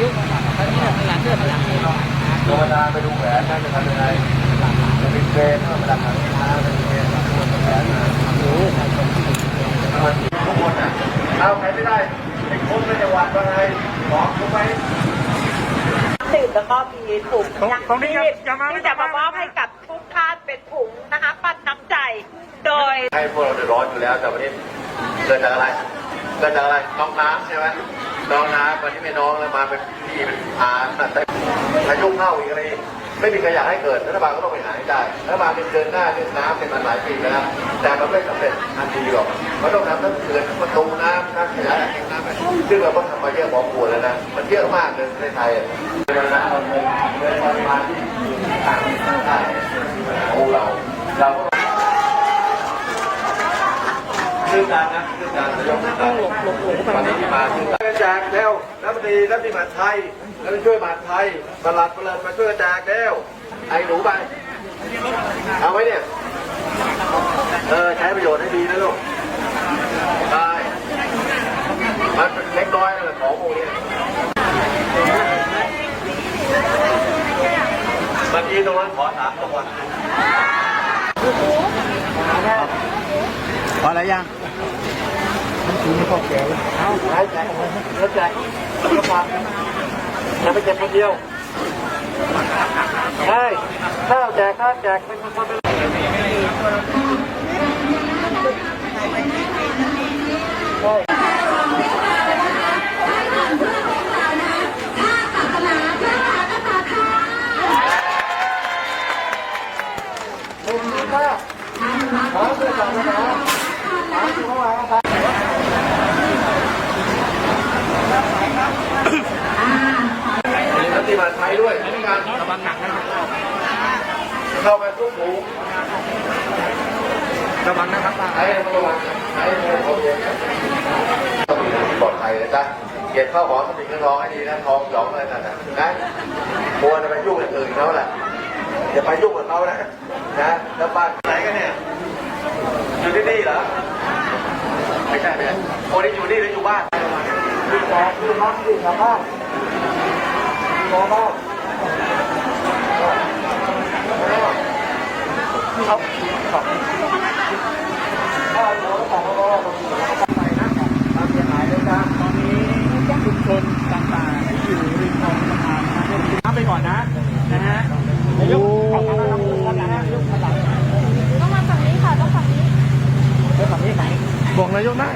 ยุตอนนี้หลังเกิดหลังเลยโมนาไปดูแหวนนะจะทำยังไงจะเป็นเกรนก็มาดักหางที่ท้าเป็นเกรนแหวนรู้ทุกคนนะเอาใครไม่ได้ไอ้คนไม่ได้วัดว่าไรบอกทุกไปตื่นแล้วก็มีถุงตรงที่จะมามอบให้กับทุกท่านเป็นถุงนะคะปั้นน้ำใจ โดยให้พวกเราเดือดร้อนอยู่แล้วแต่วันนี้เกิดจากอะไรเกิดจากอะไรน้องน้ำใช่ไหม น้องน้ำวันนี้ไม่น้องแล้วมาเป็นพี่เป็นอาแต่พายุเข้าอีกอะไรไม่มีใครอยากให้เกิดรัฐบาลก็ต้องไปหาให้ได้รัฐบาลเป็นเดินหน้าเรื่องน้ำเป็นมาหลายปีแล้วแต่มันไม่สำเร็จทันทีหรอกมันต้องทำทั้งเขื่อนประตูน้ำทั้งขยายอ่งน้ำซึ่งเราก็ทำมาเยอะพอควรแล้วนะมันเยอะมากเลยในไทยเป็นน้ำเราเงินเงินปริมาณที่ต่างกันได้ของเราเราก็ ชื่อดังนะชื่อดังนายกชื่อดังวันนี้ที่มาชื่อดังแจกแล้วรัฐมนตรีรัฐมนตรีมหาไทยแล้วช่วยมหาไทยตลาดเปลินมาช่วยแจกแล้วไอ้หนูไปเอาไว้เนี่ยเออใช้ประโยชน์ให้ดีนะลูกได้มันเล็กน้อยนั่นแหละของพวกนี้เมื่อกี้ตรงนั้นขอถามตรงวันพอแล้วยัง เอาหายใจเข้าใจเข้าฟังอย่าไปเก็บคนเดียวใช่ข้าวแจกข้าวแจกเป็นคนเป็นคุณค่าขอเพื่อศาสนาขอที่เขาวางครับ ปฏิบัติไทยด้วยในการระวังหนักนะครับเข้าไปทุกหมูระวังนะครับป้าใช้ระวังใช้ในโรงเรีปลอดภัยนะจ๊ะเก็บข้าวของสติกเงินทองให้ดีนะทองหยองอะไรต่างๆนะควรจะไปยุ่งอย่างอื่นเขาแหละอย่าไปยุ่งกับเขานะนะแล้วบ้านไหนกันเนี่ยอยู่ที่นี่เหรอไม่ใช่ไม่ใช่คนที่อยู่นี่หรืออยู่บ้านอยู่บ้านอยู่บ้านอยู่กับบ้านอยู่บ้าน เขาของข้าวเหนียวของราไปนะความเสียหายเลยจ้าตอนนี้ชุมชนต่างๆที่อยู่ริมคลองสะพานนะครับน้ำไปก่อนนะ นะฮะนายกขอบคุณนะครับท่านะฮะยกท่าหลังต้องมาฝั่งนี้ค่ะต้องฝั่งนี้เดี๋ยวฝั่งนี้ฝั่งนี้บอกนายกได้